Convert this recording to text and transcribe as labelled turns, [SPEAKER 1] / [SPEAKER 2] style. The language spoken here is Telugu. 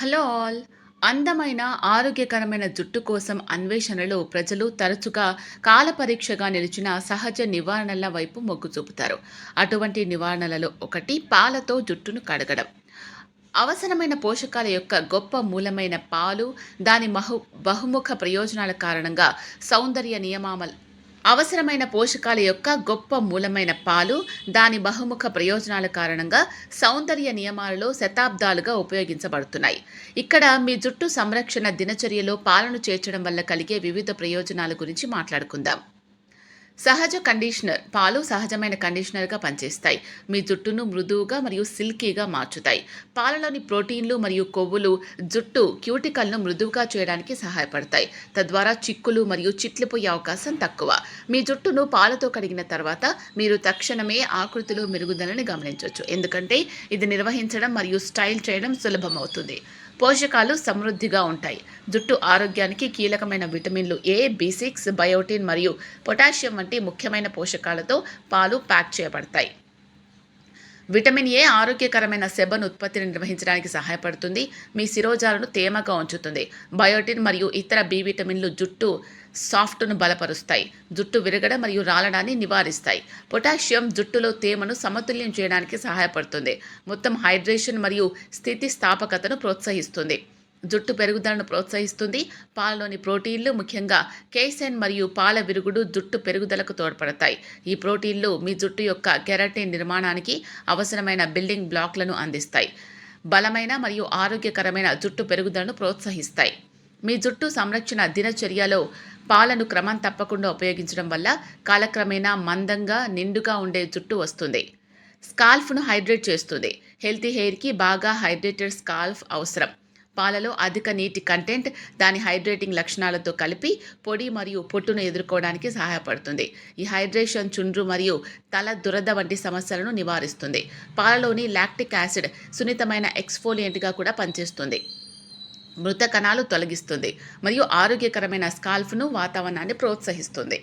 [SPEAKER 1] Hello all. అందమైన ఆరోగ్యకరమైన జుట్టు కోసం అన్వేషణలో ప్రజలు తరచుగా కాలపరీక్షగా నిలిచిన సహజ నివారణల వైపు మొగ్గు చూపుతారు. అటువంటి నివారణలలో ఒకటి పాలతో జుట్టును కడగడం. అవసరమైన పోషకాల యొక్క గొప్ప మూలమైన పాలు దాని మహు బహుముఖ ప్రయోజనాల కారణంగా సౌందర్య నియమాల అవసరమైన పోషకాల యొక్క గొప్ప మూలమైన పాలు దాని బహుముఖ ప్రయోజనాల కారణంగా సౌందర్య నియమాలలో శతాబ్దాలుగా ఉపయోగించబడుతున్నాయి. ఇక్కడ మీ జుట్టు సంరక్షణ దినచర్యలో పాలను చేర్చడం వల్ల కలిగే వివిధ ప్రయోజనాల గురించి మాట్లాడుకుందాం. సహజ కండిషనర్ పాలు సహజమైన కండిషనర్గా పనిచేస్తాయి. మీ జుట్టును మృదువుగా మరియు సిల్కీగా మార్చుతాయి. పాలలోని ప్రోటీన్లు మరియు కొవ్వులు జుట్టు క్యూటికల్ను మృదువుగా చేయడానికి సహాయపడతాయి. తద్వారా చిక్కులు మరియు చిట్లిపోయే అవకాశం తక్కువ. మీ జుట్టును పాలతో కడిగిన తర్వాత మీరు తక్షణమే ఆకృతిలో మెరుగుదలని గమనించవచ్చు ఎందుకంటే ఇది నిర్వహించడం మరియు స్టైల్ చేయడం సులభమవుతుంది. పోషకాలు సమృద్ధిగా ఉంటాయి. జుట్టు ఆరోగ్యానికి కీలకమైన విటమిన్లు ఏ బి సిక్స్ బయోటిన్ మరియు పొటాషియం వంటి ముఖ్యమైన పోషకాలతో పాలు ప్యాక్ చేయబడతాయి. విటమిన్ ఏ ఆరోగ్యకరమైన సెబన్ ఉత్పత్తిని నిర్వహించడానికి సహాయపడుతుంది. మీ శిరోజాలను తేమగా ఉంచుతుంది. బయోటిన్ మరియు ఇతర బి విటమిన్లు జుట్టు సాఫ్ట్ను బలపరుస్తాయి. జుట్టు విరగడం మరియు రాలడాన్ని నివారిస్తాయి. పొటాషియం జుట్టులో తేమను సమతుల్యం చేయడానికి సహాయపడుతుంది. మొత్తం హైడ్రేషన్ మరియు స్థితిస్థాపకతను ప్రోత్సహిస్తుంది. జుట్టు పెరుగుదలను ప్రోత్సహిస్తుంది. పాలలోని ప్రోటీన్లు ముఖ్యంగా కేసెన్ మరియు పాల విరుగుడు జుట్టు పెరుగుదలకు తోడ్పడతాయి. ఈ ప్రోటీన్లు మీ జుట్టు యొక్క కెరటిన్ నిర్మాణానికి అవసరమైన బిల్డింగ్ బ్లాక్లను అందిస్తాయి. బలమైన మరియు ఆరోగ్యకరమైన జుట్టు పెరుగుదలను ప్రోత్సహిస్తాయి. మీ జుట్టు సంరక్షణ దినచర్యలో పాలను క్రమం తప్పకుండా ఉపయోగించడం వల్ల కాలక్రమేణా మందంగా నిండుగా ఉండే జుట్టు వస్తుంది. స్కాల్ఫ్ను హైడ్రేట్ చేస్తుంది. హెల్తీ హెయిర్కి బాగా హైడ్రేటెడ్ స్కాల్ఫ్ అవసరం. పాలలో అధిక నీటి కంటెంట్ దాని హైడ్రేటింగ్ లక్షణాలతో కలిపి పొడి మరియు పొట్టును ఎదుర్కోవడానికి సహాయపడుతుంది. ఈ హైడ్రేషన్ చుండ్రు మరియు తల దురద వంటి సమస్యలను నివారిస్తుంది. పాలలోని లాక్టిక్ యాసిడ్ సున్నితమైన ఎక్స్ఫోలియంట్గా కూడా పనిచేస్తుంది. మృత కణాలు తొలగిస్తుంది మరియు ఆరోగ్యకరమైన స్కాల్ఫ్ను వాతావరణాన్ని ప్రోత్సహిస్తుంది.